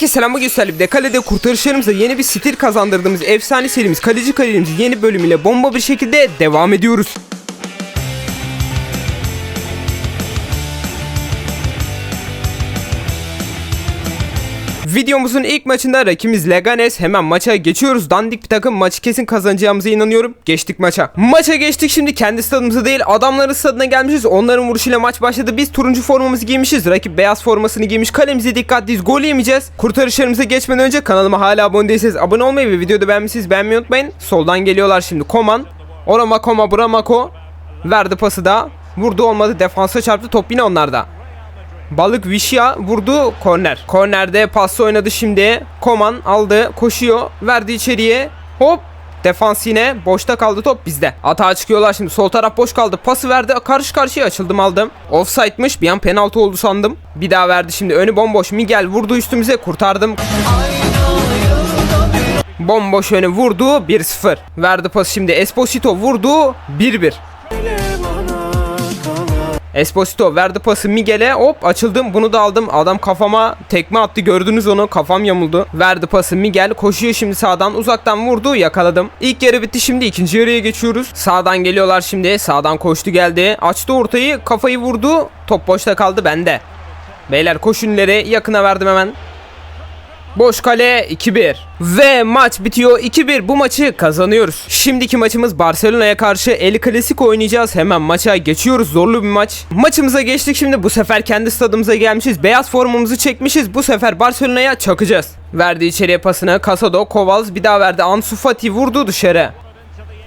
Herkese selam bugün sizlerle bir de kalede kurtarışlarımıza yeni bir stil kazandırdığımız efsane serimiz Kaleci Kalemiz yeni bölümüyle bomba bir şekilde devam ediyoruz. Videomuzun ilk maçında rakibimiz Leganes. Hemen maça geçiyoruz. Dandik bir takım maçı kesin kazanacağımıza inanıyorum. Geçtik maça. Maça geçtik şimdi kendi stadımıza değil adamların stadına gelmişiz. Onların vuruşuyla maç başladı. Biz turuncu formamızı giymişiz. Rakip beyaz formasını giymiş. Kalemize dikkatliyiz. Gol yemeyeceğiz. Kurtarışlarımıza geçmeden önce kanalıma hala abone değilseniz abone olmayı ve videoda beğenmişsiniz beğenmeyi unutmayın. Soldan geliyorlar şimdi. Koman. Orama koma buramako. Verdi pası da. Vurdu olmadı. Defansa çarptı. Top yine onlarda. Balık Vişya vurdu korner. Kornerde pasla oynadı şimdi. Koman aldı koşuyor verdi içeriye. Hop Defans yine boşta kaldı top bizde. Atağa çıkıyorlar şimdi sol taraf boş kaldı. Pası verdi karşı karşıya açıldım aldım. Offside'mış bir an penaltı oldu sandım. Bir daha verdi şimdi önü bomboş. Miguel vurdu üstümüze kurtardım. Bomboş önü vurdu 1-0. Verdi pası şimdi Esposito vurdu 1-1. Esposito verdi pası Miguel'e hop açıldım. Bunu da aldım. Adam kafama tekme attı. Gördünüz onu. Kafam yamuldu. Verdi pası Miguel. Koşuyor şimdi sağdan. Uzaktan vurdu. Yakaladım. İlk yarı bitti. Şimdi ikinci yarıya geçiyoruz. Sağdan geliyorlar şimdi. Sağdan koştu geldi. Açtı ortayı. Kafayı vurdu. Top boşta kaldı bende. Beyler koşun ileri. Yakına verdim hemen Boş kale 2-1 ve maç bitiyor 2-1 bu maçı kazanıyoruz. Şimdiki maçımız Barcelona'ya karşı El Clasico oynayacağız. Hemen maça geçiyoruz. Zorlu bir maç. Maçımıza geçtik şimdi bu sefer kendi stadımıza gelmişiz. Beyaz formamızı çekmişiz. Bu sefer Barcelona'ya çakacağız. Verdi içeriye pasını Casado, Kovalz bir daha verdi. Ansu Fati vurdu dışarı.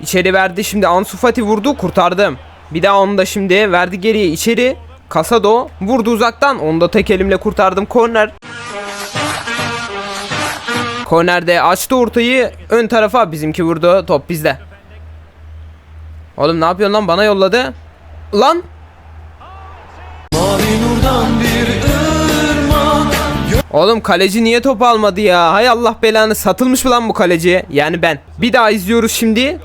İçeri verdi şimdi Ansu Fati vurdu kurtardım. Bir daha onu da şimdi verdi geriye içeri. Casado vurdu uzaktan. Onu da tek elimle kurtardım. Korner. Kornerde açtı ortayı ön tarafa bizimki vurdu top bizde. Oğlum ne yapıyorsun lan bana yolladı. Lan Oğlum kaleci niye top almadı ya? Hay Allah belanı satılmış mı lan bu kaleci? Yani ben. Bir daha izliyoruz şimdi.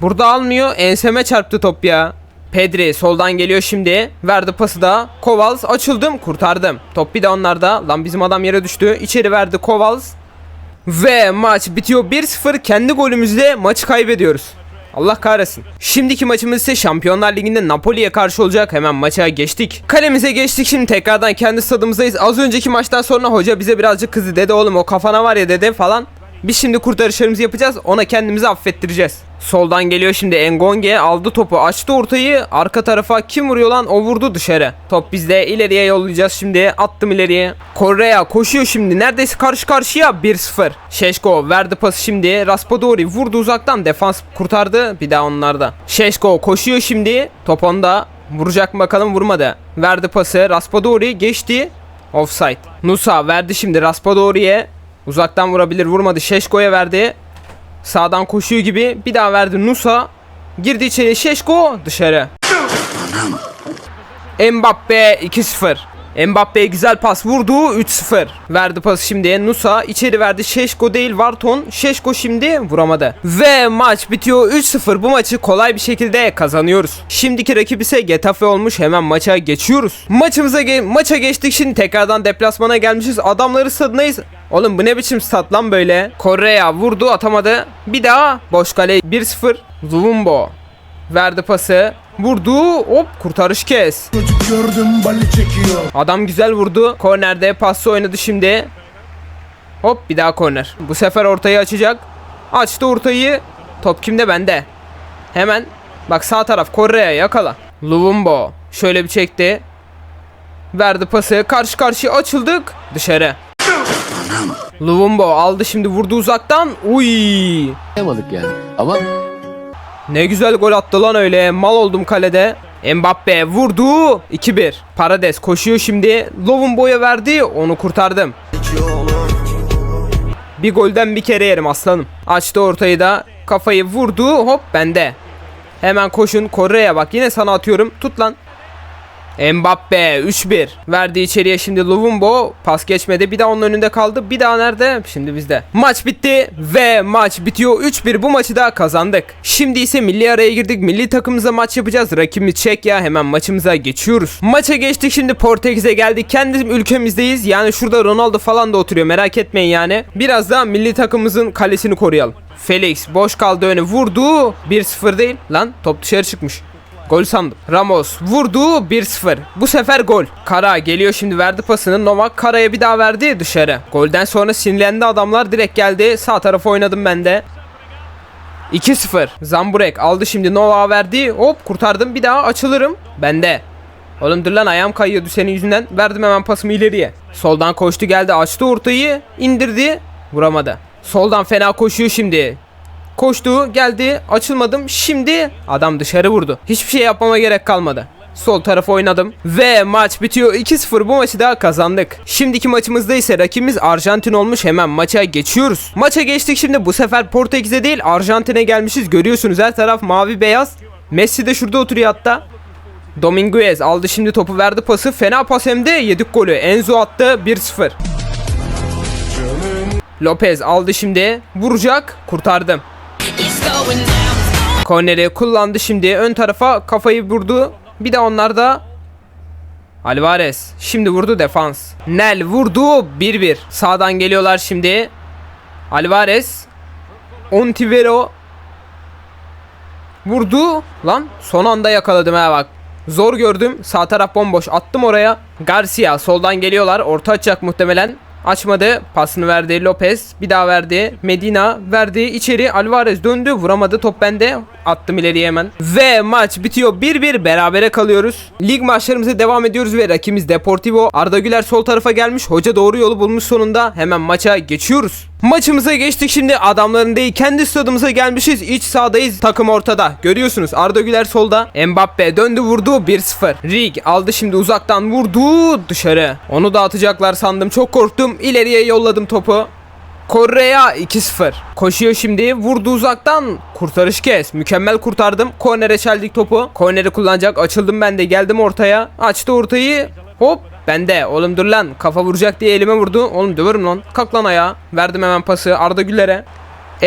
Burada almıyor. Enseme çarptı top ya. Pedri soldan geliyor şimdi. Verdi pası da. Kovals açıldım kurtardım. Top bir de onlarda. Lan bizim adam yere düştü. İçeri verdi Kovals. Ve maç bitiyor 1-0. Kendi golümüzle maçı kaybediyoruz. Allah kahretsin. Şimdiki maçımız ise Şampiyonlar Ligi'nde Napoli'ye karşı olacak. Hemen maça geçtik. Kalemize geçtik şimdi tekrardan kendi stadımızdayız. Az önceki maçtan sonra hoca bize birazcık kızdı. Dedi oğlum o kafana var ya dedi falan. Biz şimdi kurtarışlarımızı yapacağız. Ona kendimizi affettireceğiz. Soldan geliyor şimdi Engonge aldı topu açtı ortayı. Arka tarafa kim vuruyor lan? O vurdu dışarı. Top bizde ileriye yollayacağız şimdi. Attım ileriye. Correa koşuyor şimdi. Neredeyse karşı karşıya 1-0. Şeşko verdi pası şimdi. Raspadori vurdu uzaktan. Defans kurtardı. Bir daha onlarda. Şeşko koşuyor şimdi. Top onda. Vuracak mı bakalım vurmadı. Verdi pası. Raspadori geçti. Offside. Nusa verdi şimdi Raspadori'ye. Uzaktan vurabilir vurmadı. Şeşko'ya verdi. Sağdan koşuyor gibi. Bir daha verdi Nusa. Girdi içeri Şeşko dışarı. Mbappe 2-0. Mbappe güzel pas vurdu 3-0. Verdi pası şimdi Nusa içeri verdi Şeşko değil Varton. Şeşko şimdi vuramadı. Ve maç bitiyor 3-0. Bu maçı kolay bir şekilde kazanıyoruz. Şimdiki rakip ise Getafe olmuş. Hemen maça geçiyoruz. Maçımıza ge- maça geçtik şimdi tekrardan deplasmana gelmişiz. Adamları stadındayız. Oğlum bu ne biçim stat lan böyle? Correa vurdu atamadı. Bir daha boş kale 1-0. Zuvumbo verdi pası. Vurdu. Hop kurtarış kes. Çocuk gördüm bali çekiyor Adam güzel vurdu. Kornerde paslı oynadı şimdi. Hop bir daha korner. Bu sefer ortayı açacak. Açtı ortayı. Top kimde? Bende. Hemen. Bak sağ taraf Correa yakala. Luvumbo. Şöyle bir çekti. Verdi pası. Karşı karşıya açıldık. Dışarı. Luvumbo aldı şimdi vurdu uzaktan. Uy. Yapamadık yani. Ama Ne güzel gol attı lan öyle. Mal oldum kalede. Mbappe vurdu. 2-1. Parades koşuyor şimdi. Lovun boya verdi. Onu kurtardım. Bir golden bir kere yerim aslanım. Açtı ortayı da. Kafayı vurdu. Hop bende. Hemen koşun. Kore'ye bak. Yine sana atıyorum. Tut lan. Mbappe 3-1 verdi içeriye şimdi Luvumbo. Pas geçmedi. Bir daha onun önünde kaldı. Bir daha nerede? Şimdi bizde. Maç bitti ve maç bitiyor. 3-1 bu maçı da kazandık. Şimdi ise milli araya girdik. Milli takımımıza maç yapacağız. Rakibimiz Çekya. Hemen maçımıza geçiyoruz. Maça geçtik. Şimdi Portekiz'e geldik. Kendi ülkemizdeyiz. Yani şurada Ronaldo falan da oturuyor. Merak etmeyin yani. Biraz daha milli takımımızın kalesini koruyalım. Felix boş kaldı öne. Vurdu. 1-0 değil. Lan top dışarı çıkmış Gol sandım. Ramos vurdu 1-0. Bu sefer gol. Kara geliyor şimdi verdi pasını. Novak Kara'ya bir daha verdi dışarı. Golden sonra sinirlendi adamlar direkt geldi. Sağ tarafa oynadım ben de. 2-0. Zamburek aldı şimdi Novak'a verdi. Hop kurtardım bir daha açılırım. Bende. Oğlum dur lan ayağım kayıyordu senin yüzünden. Verdim hemen pasımı ileriye. Soldan koştu geldi açtı ortayı. indirdi. Vuramadı. Soldan fena koşuyor şimdi. Koştu geldi açılmadım şimdi adam dışarı vurdu. Hiçbir şey yapmama gerek kalmadı. Sol tarafa oynadım ve maç bitiyor 2-0 bu maçı da kazandık. Şimdiki maçımızda ise rakibimiz Arjantin olmuş hemen maça geçiyoruz. Maça geçtik şimdi bu sefer Portekiz'e değil Arjantin'e gelmişiz görüyorsunuz her taraf mavi beyaz. Messi de şurada oturuyor hatta. Dominguez aldı şimdi topu verdi pası fena pas hem de yedik golü Enzo attı 1-0. Lopez aldı şimdi vuracak kurtardım. Korneri kullandı şimdi. Ön tarafa kafayı vurdu. Bir de onlar da Alvarez. Şimdi vurdu defans. Nel vurdu 1-1. Sağdan geliyorlar şimdi. Alvarez. Ontivero. Vurdu. Lan son anda yakaladım ha bak. Zor gördüm. Sağ taraf bomboş. Attım oraya. Garcia soldan geliyorlar. Orta açacak muhtemelen. Açmadı. Pasını verdi Lopez. Bir daha verdi. Medina verdi. içeri Alvarez döndü. Vuramadı. Top bende. Attım ileriye hemen. Ve maç bitiyor. 1-1 berabere kalıyoruz. Lig maçlarımıza devam ediyoruz ve rakibimiz Deportivo. Arda Güler sol tarafa gelmiş. Hoca doğru yolu bulmuş sonunda. Hemen maça geçiyoruz. Maçımıza geçtik şimdi. Adamların değil kendi stadımıza gelmişiz. İç sahadayız. Takım ortada. Görüyorsunuz Arda Güler solda. Mbappe döndü vurdu. 1-0 Rig aldı şimdi uzaktan vurdu. Dışarı. Onu da atacaklar sandım. Çok korktum. İleriye yolladım topu. Correa 2-0 Koşuyor şimdi. Vurdu uzaktan. Kurtarış kes. Mükemmel kurtardım. Kornere çeldik topu. Korneri kullanacak. Açıldım ben de. Geldim ortaya. Açtı ortayı. Hop bende oğlum dur lan kafa vuracak diye elime vurdu Oğlum döverim lan kalk lan ayağa Verdim hemen pası Arda Güler'e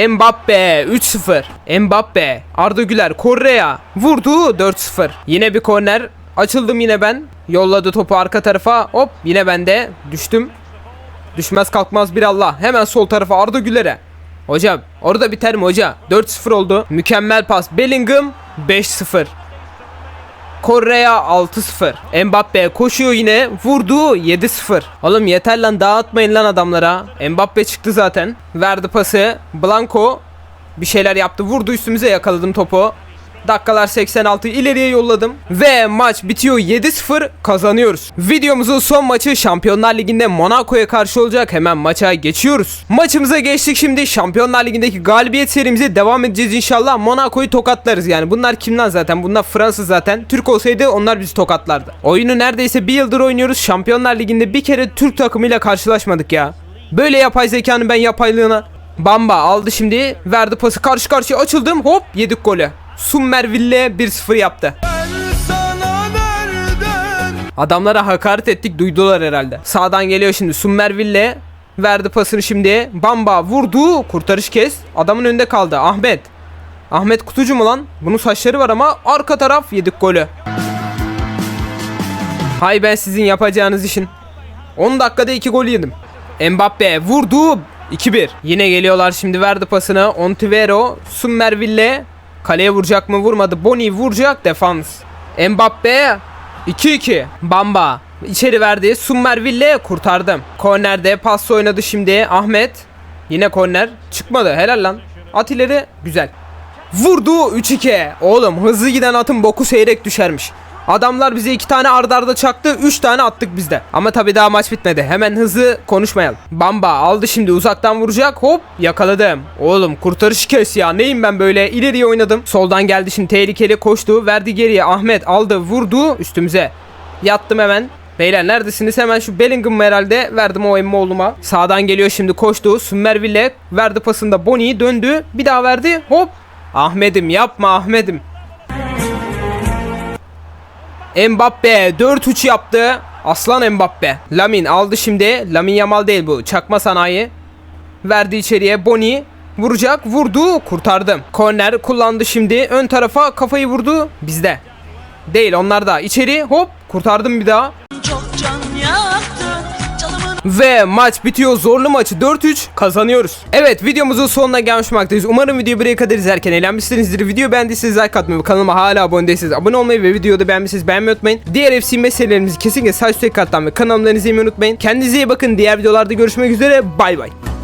Mbappe 3-0 Mbappe Arda Güler Correa vurdu 4-0 Yine bir korner açıldım yine ben Yolladı topu arka tarafa hop yine bende düştüm Düşmez kalkmaz bir Allah. Hemen sol tarafa Arda Güler'e. Hocam orada biter mi hoca? 4-0 oldu. Mükemmel pas. Bellingham 5-0. Correa 6-0. Mbappe koşuyor yine. Vurdu 7-0. Oğlum yeter lan dağıtmayın lan adamlara. Mbappe çıktı zaten. Verdi pası. Blanco bir şeyler yaptı. Vurdu üstümüze yakaladım topu. Dakikalar 86 ileriye yolladım. Ve maç bitiyor 7-0 kazanıyoruz. Videomuzun son maçı Şampiyonlar Ligi'nde Monaco'ya karşı olacak. Hemen maça geçiyoruz. Maçımıza geçtik şimdi. Şampiyonlar Ligi'ndeki galibiyet serimize devam edeceğiz inşallah. Monaco'yu tokatlarız yani. Bunlar kimden zaten? Bunlar Fransız zaten. Türk olsaydı onlar bizi tokatlardı. Oyunu neredeyse bir yıldır oynuyoruz. Şampiyonlar Ligi'nde bir kere Türk takımıyla karşılaşmadık ya. Böyle yapay zekanın ben yapaylığına Bamba aldı şimdi. Verdi pası karşı karşıya açıldım. Hop yedik golü. Summerville 1-0 yaptı. Adamlara hakaret ettik duydular herhalde. Sağdan geliyor şimdi Summerville. Verdi pasını şimdi. Bamba vurdu. Kurtarış kes. Adamın önünde kaldı. Ahmet. Ahmet kutucu mu lan? Bunun saçları var ama arka taraf yedik golü. Hay ben sizin yapacağınız işin. 10 dakikada 2 gol yedim. Mbappe vurdu. 2-1. Yine geliyorlar şimdi verdi pasını. Ontivero, Summerville. Kaleye vuracak mı vurmadı. Boni vuracak defans. Mbappe 2-2. Bamba içeri verdi. Summerville kurtardım. Kornerde pas oynadı şimdi Ahmet. Yine korner. Çıkmadı. Helal lan. At ileri. Güzel. Vurdu 3-2. Oğlum hızlı giden atın boku seyrek düşermiş. Adamlar bize iki tane ardarda arda çaktı. Üç tane attık bizde. Ama tabi daha maç bitmedi. Hemen hızlı konuşmayalım. Bamba aldı şimdi uzaktan vuracak. Hop yakaladım. Oğlum kurtarış kes ya. Neyim ben böyle? İleriye oynadım. Soldan geldi şimdi tehlikeli koştu. Verdi geriye. Ahmet aldı vurdu üstümüze. Yattım hemen. Beyler neredesiniz? Hemen şu Bellingham herhalde verdim o emmi oğluma. Sağdan geliyor şimdi koştu. Summerville verdi pasında Boni döndü. Bir daha verdi. Hop. Ahmet'im yapma Ahmet'im. Mbappe 4-3 yaptı. Aslan Mbappe. Lamin aldı şimdi. Lamin Yamal değil bu. Çakma sanayi. Verdi içeriye. Boni vuracak. Vurdu. Kurtardım. Korner kullandı şimdi. Ön tarafa kafayı vurdu. Bizde. Değil onlar da. içeri hop kurtardım bir daha. Çok can Canımın Ve maç bitiyor. Zorlu maçı 4-3 kazanıyoruz. Evet videomuzun sonuna gelmiş bulunmaktayız. Umarım videoyu buraya kadar izlerken eğlenmişsinizdir. Video beğendiyseniz like atmayı kanalıma hala abone değilseniz abone olmayı ve videoda beğenmişseniz beğenmeyi unutmayın. Diğer FC meselelerimizi kesinlikle sağ üstteki karttan ve kanalımdan izlemeyi unutmayın. Kendinize iyi bakın. Diğer videolarda görüşmek üzere. Bay bay.